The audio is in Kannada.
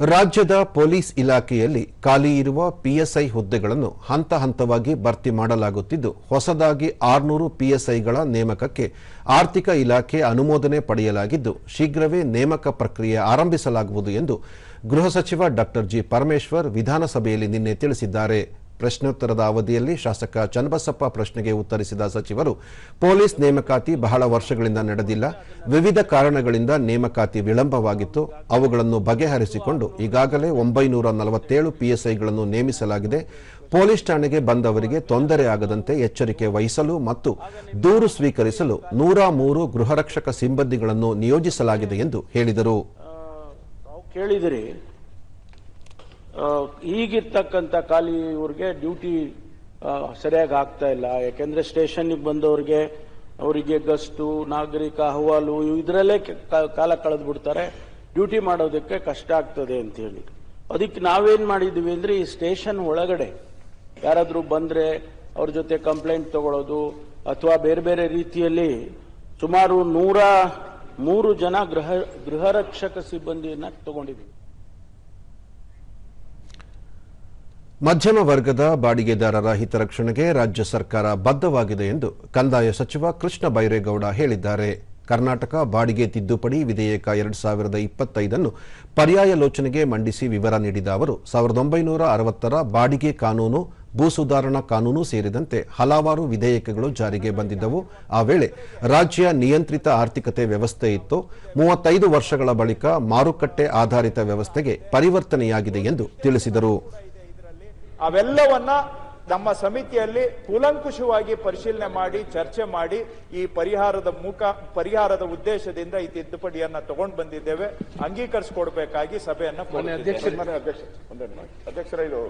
ರಾಜ್ಯದ ಪೊಲೀಸ್ ಇಲಾಖೆಯಲ್ಲಿ ಖಾಲಿ ಇರುವ ಪಿಎಸ್ಐ ಹುದ್ದೆಗಳನ್ನು ಹಂತ ಹಂತವಾಗಿ ಭರ್ತಿ ಮಾಡಲಾಗುತ್ತಿದ್ದು, ಹೊಸದಾಗಿ ಆರುನೂರು ಪಿಎಸ್ಐಗಳ ನೇಮಕಕ್ಕೆ ಆರ್ಥಿಕ ಇಲಾಖೆ ಅನುಮೋದನೆ ಪಡೆಯಲಾಗಿದ್ದು, ಶೀಘ್ರವೇ ನೇಮಕ ಪ್ರಕ್ರಿಯೆ ಆರಂಭಿಸಲಾಗುವುದು ಎಂದು ಗೃಹ ಸಚಿವ ಡಾ ಜಿ ಪರಮೇಶ್ವರ್ ವಿಧಾನಸಭೆಯಲ್ಲಿ ನಿನ್ನೆ ತಿಳಿಸಿದ್ದಾರೆ. ಪ್ರಶ್ನೋತ್ತರದ ಅವಧಿಯಲ್ಲಿ ಶಾಸಕ ಚನ್ನಬಸಪ್ಪ ಪ್ರಶ್ನೆಗೆ ಉತ್ತರಿಸಿದ ಸಚಿವರು, ಪೊಲೀಸ್ ನೇಮಕಾತಿ ಬಹಳ ವರ್ಷಗಳಿಂದ ನಡೆದಿಲ್ಲ. ವಿವಿಧ ಕಾರಣಗಳಿಂದ ನೇಮಕಾತಿ ವಿಳಂಬವಾಗಿತ್ತು. ಅವುಗಳನ್ನು ಬಗೆಹರಿಸಿಕೊಂಡು ಈಗಾಗಲೇ ಒಂಬೈನೂರ ನಲವತ್ತೇಳು ಪಿಎಸ್ಐಗಳನ್ನು ನೇಮಿಸಲಾಗಿದೆ. ಪೊಲೀಸ್ ಠಾಣೆಗೆ ಬಂದವರಿಗೆ ತೊಂದರೆ ಆಗದಂತೆ ಎಚ್ಚರಿಕೆ ವಹಿಸಲು ಮತ್ತು ದೂರು ಸ್ವೀಕರಿಸಲು ನೂರ ಮೂರು ಗೃಹರಕ್ಷಕ ಸಿಬ್ಬಂದಿಗಳನ್ನು ನಿಯೋಜಿಸಲಾಗಿದೆ ಎಂದು ಹೇಳಿದರು. ಈಗಿರ್ತಕ್ಕಂಥ ಖಾಲಿ ಇವ್ರಿಗೆ ಡ್ಯೂಟಿ ಸರಿಯಾಗಿ ಆಗ್ತಾ ಇಲ್ಲ. ಯಾಕೆಂದ್ರೆ ಸ್ಟೇಷನ್ಗೆ ಬಂದವ್ರಿಗೆ ಅವರಿಗೆ ಗಸ್ತು, ನಾಗರಿಕ ಅಹವಾಲು ಇದರಲ್ಲೇ ಕಾಲ ಕಳೆದು ಬಿಡ್ತಾರೆ ಡ್ಯೂಟಿ ಮಾಡೋದಕ್ಕೆ ಕಷ್ಟ ಆಗ್ತದೆ ಅಂತ ಹೇಳಿ ಅದಕ್ಕೆ ನಾವೇನ್ ಮಾಡಿದ್ವಿ ಅಂದ್ರೆ ಈ ಸ್ಟೇಷನ್ ಒಳಗಡೆ ಯಾರಾದರೂ ಬಂದ್ರೆ ಅವ್ರ ಜೊತೆ ಕಂಪ್ಲೇಂಟ್ ತಗೊಳ್ಳೋದು ಅಥವಾ ಬೇರೆ ಬೇರೆ ರೀತಿಯಲ್ಲಿ ಸುಮಾರು ನೂರ ಮೂರು ಜನ ಗೃಹ ಗೃಹರಕ್ಷಕ ಸಿಬ್ಬಂದಿಯನ್ನ ತಗೊಂಡಿದ್ವಿ. ಮಧ್ಯಮ ವರ್ಗದ ಬಾಡಿಗೆದಾರರ ಹಿತರಕ್ಷಣೆಗೆ ರಾಜ್ಯ ಸರ್ಕಾರ ಬದ್ಧವಾಗಿದೆ ಎಂದು ಕಂದಾಯ ಸಚಿವ ಕೃಷ್ಣ ಬೈರೇಗೌಡ ಹೇಳಿದ್ದಾರೆ. ಕರ್ನಾಟಕ ಬಾಡಿಗೆ ತಿದ್ದುಪಡಿ ವಿಧೇಯಕ ಎರಡು ಸಾವಿರದ ಇಪ್ಪತ್ತೈದನ್ನು ಪರ್ಯಾಯಲೋಚನೆಗೆ ಮಂಡಿಸಿ ವಿವರ ನೀಡಿದ ಅವರು, ಸಾವಿರದ ಒಂಬೈನೂರ ಅರವತ್ತರ ಬಾಡಿಗೆ ಕಾನೂನು, ಭೂ ಸುಧಾರಣಾ ಕಾನೂನು ಸೇರಿದಂತೆ ಹಲವಾರು ವಿಧೇಯಕಗಳು ಜಾರಿಗೆ ಬಂದಿದ್ದವು. ಆ ವೇಳೆ ರಾಜ್ಯ ನಿಯಂತ್ರಿತ ಆರ್ಥಿಕತೆ ವ್ಯವಸ್ಥೆ ಇತ್ತು. ಮೂವತ್ತೈದು ವರ್ಷಗಳ ಬಳಿಕ ಮಾರುಕಟ್ಟೆ ಆಧಾರಿತ ವ್ಯವಸ್ಥೆಗೆ ಪರಿವರ್ತನೆಯಾಗಿದೆ ಎಂದು ತಿಳಿಸಿದರು. ಅವೆಲ್ಲವನ್ನ ನಮ್ಮ ಸಮಿತಿಯಲ್ಲಿ ಕೂಲಂಕುಷವಾಗಿ ಪರಿಶೀಲನೆ ಮಾಡಿ ಚರ್ಚೆ ಮಾಡಿ ಈ ಪರಿಹಾರದ ಮುಖ ಪರಿಹಾರದ ಉದ್ದೇಶದಿಂದ ಈ ತಿದ್ದುಪಡಿಯನ್ನ ತಗೊಂಡು ಬಂದಿದ್ದೇವೆ ಅಂಗೀಕರಿಸಿಕೊಡ್ಬೇಕಾಗಿ ಸಭೆಯನ್ನು. ಅಧ್ಯಕ್ಷರ ಇದು